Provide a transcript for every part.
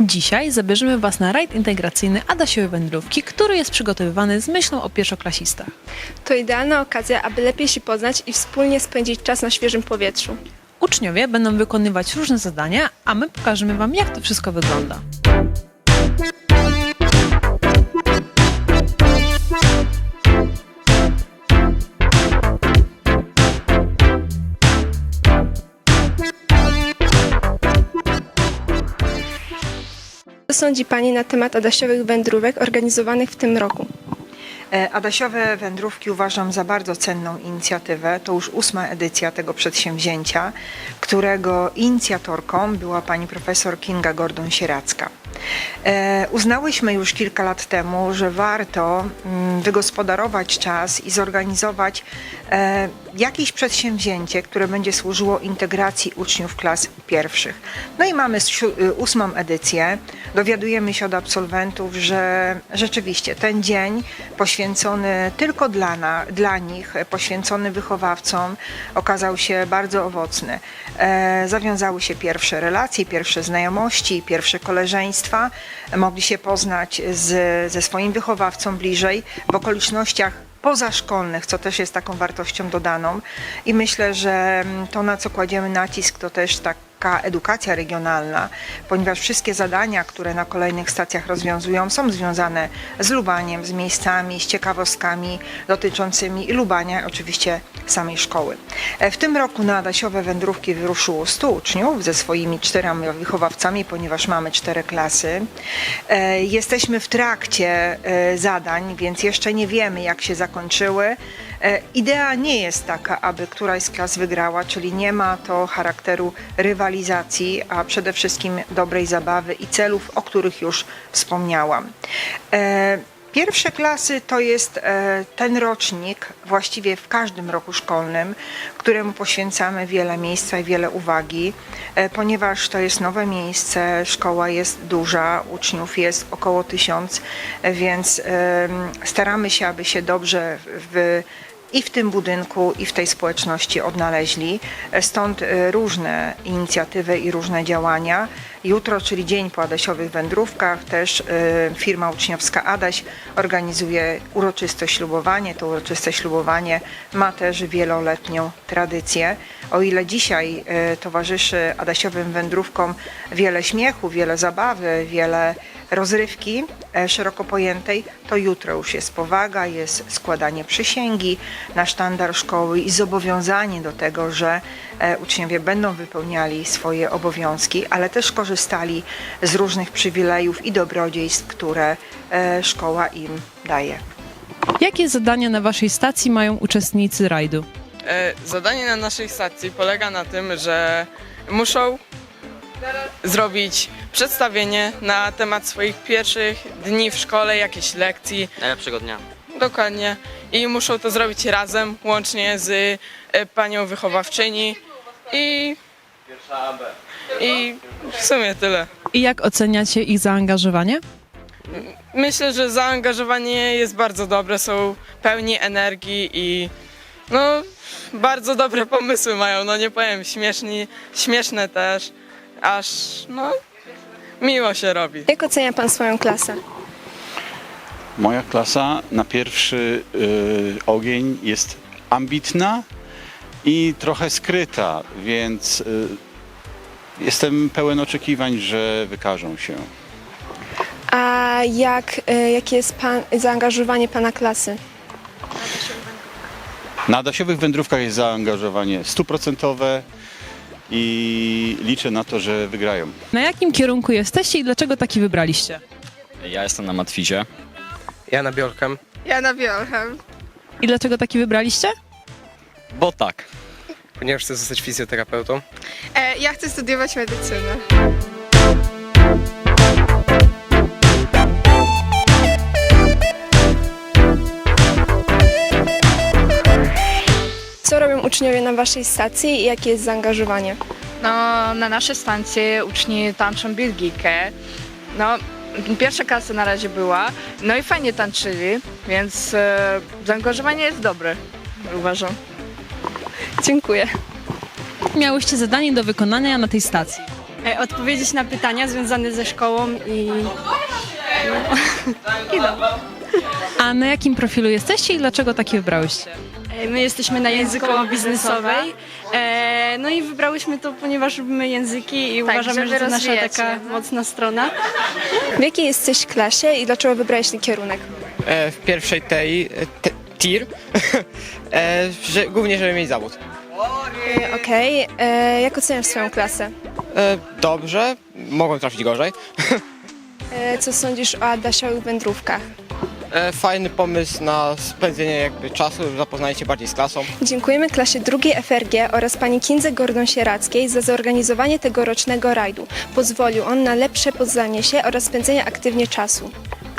Dzisiaj zabierzemy Was na rajd integracyjny Adasiowe Wędrówki, który jest przygotowywany z myślą o pierwszoklasistach. To idealna okazja, aby lepiej się poznać i wspólnie spędzić czas na świeżym powietrzu. Uczniowie będą wykonywać różne zadania, a my pokażemy Wam, jak to wszystko wygląda. Co sądzi Pani na temat Adasiowych wędrówek organizowanych w tym roku? E, Adasiowe wędrówki uważam za bardzo cenną inicjatywę. To już ósma edycja tego przedsięwzięcia, którego inicjatorką była pani profesor Kinga Gordon-Sieracka. E, Uznałyśmy już kilka lat temu, że warto mm, wygospodarować czas i zorganizować e, jakieś przedsięwzięcie, które będzie służyło integracji uczniów klas pierwszych. No i mamy y, ósmą edycję. Dowiadujemy się od absolwentów, że rzeczywiście ten dzień poświęcony tylko dla, na, dla nich, poświęcony wychowawcom, okazał się bardzo owocny. E, zawiązały się pierwsze relacje, pierwsze znajomości, pierwsze koleżeństwa. Mogli się poznać z, ze swoim wychowawcą bliżej w okolicznościach pozaszkolnych, co też jest taką wartością dodaną. I myślę, że to, na co kładziemy nacisk, to też taka edukacja regionalna, ponieważ wszystkie zadania, które na kolejnych stacjach rozwiązują, są związane z lubaniem, z miejscami, z ciekawostkami dotyczącymi lubania, oczywiście samej szkoły. E, W tym roku na Adasiowe wędrówki wyruszyło 100 uczniów ze swoimi czterema wychowawcami, ponieważ mamy cztery klasy. E, Jesteśmy w trakcie e, zadań, więc jeszcze nie wiemy, jak się zakończyły. E, Idea nie jest taka, aby któraś z klas wygrała, czyli nie ma to charakteru rywalizacji, a przede wszystkim dobrej zabawy i celów, o których już wspomniałam. E, Pierwsze klasy to jest e, ten rocznik, właściwie w każdym roku szkolnym, któremu poświęcamy wiele miejsca i wiele uwagi, ponieważ to jest nowe miejsce, szkoła jest duża, uczniów jest około tysiąc, więc staramy się, aby się dobrze w i w tym budynku, i w tej społeczności odnaleźli. Stąd e, różne inicjatywy i różne działania. Jutro, czyli dzień po Adasiowych wędrówkach, też e, firma uczniowska Adaś organizuje uroczyste ślubowanie. To uroczyste ślubowanie ma też wieloletnią tradycję. O ile dzisiaj e, towarzyszy Adasiowym wędrówkom wiele śmiechu, wiele zabawy, wiele rozrywki e, szeroko pojętej, to jutro już jest powaga, jest składanie przysięgi na sztandar szkoły i zobowiązanie do tego, że e, uczniowie będą wypełniali swoje obowiązki, ale też korzystali z różnych przywilejów i dobrodziejstw, które e, szkoła im daje. Jakie zadania na Waszej stacji mają uczestnicy rajdu? Zadanie na naszej stacji polega na tym, że muszą zrobić przedstawienie na temat swoich pierwszych dni w szkole, jakiejś lekcji, Najlepszego dnia. dokładnie. I muszą to zrobić razem, łącznie z e, panią wychowawczyni i, i w sumie tyle. I jak oceniacie ich zaangażowanie? Myślę, że zaangażowanie jest bardzo dobre, są pełni energii i no bardzo dobre pomysły mają, no nie powiem, śmieszni, śmieszne też, aż no miło się robi. Jak ocenia Pan swoją klasę? Moja klasa na pierwszy y, ogień jest ambitna i trochę skryta, więc y, jestem pełen oczekiwań, że wykażą się. A jak, e, jakie jest pan, zaangażowanie Pana klasy? Na Adasiowych wędrówkach jest zaangażowanie stuprocentowe i liczę na to, że wygrają. Na jakim kierunku jesteście i dlaczego taki wybraliście? Ja jestem na Matwizie. Ja na Biolchem. Ja na Biolchem. I dlaczego taki wybraliście? Bo tak. Ponieważ chcę zostać fizjoterapeutą. E, ja chcę studiować medycynę. Uczniowie na Waszej stacji i jakie jest zaangażowanie? No, na naszej stacji uczni tańczą bilgikę. No, pierwsza klasa na razie była, no i fajnie tańczyli, więc e, zaangażowanie jest dobre, uważam. Dziękuję. Miałyście zadanie do wykonania na tej stacji. e, odpowiedzieć na pytania związane ze szkołą i A na jakim profilu jesteście i dlaczego taki wybrałyście? My jesteśmy na językowo-biznesowej. E, no i wybrałyśmy to, ponieważ lubimy języki i Tak, uważamy, że to nasza taka mocna strona. W jakiej jesteś klasie i dlaczego wybrałeś ten kierunek? E, w pierwszej tej e, te, tir, e, że, głównie żeby mieć zawód. E, Okej, e, jak oceniasz swoją klasę? E, dobrze, mogłem trafić gorzej. E, co sądzisz o Adasiowych wędrówkach? E, fajny pomysł na spędzenie jakby czasu, zapoznanie się bardziej z klasą. Dziękujemy klasie drugiej FRG oraz pani Kindze Gordon-Sierackiej za zorganizowanie tegorocznego rajdu. Pozwolił on na lepsze poznanie się oraz spędzenie aktywnie czasu.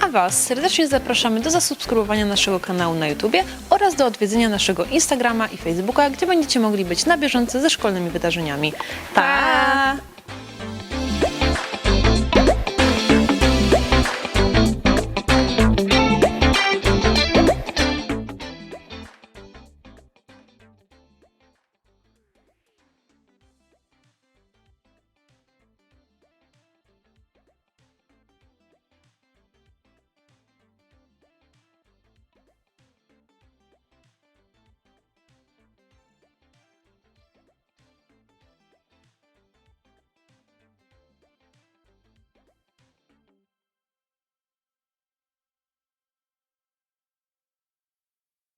A Was serdecznie zapraszamy do zasubskrybowania naszego kanału na YouTubie oraz do odwiedzenia naszego Instagrama i Facebooka, gdzie będziecie mogli być na bieżąco ze szkolnymi wydarzeniami. Pa!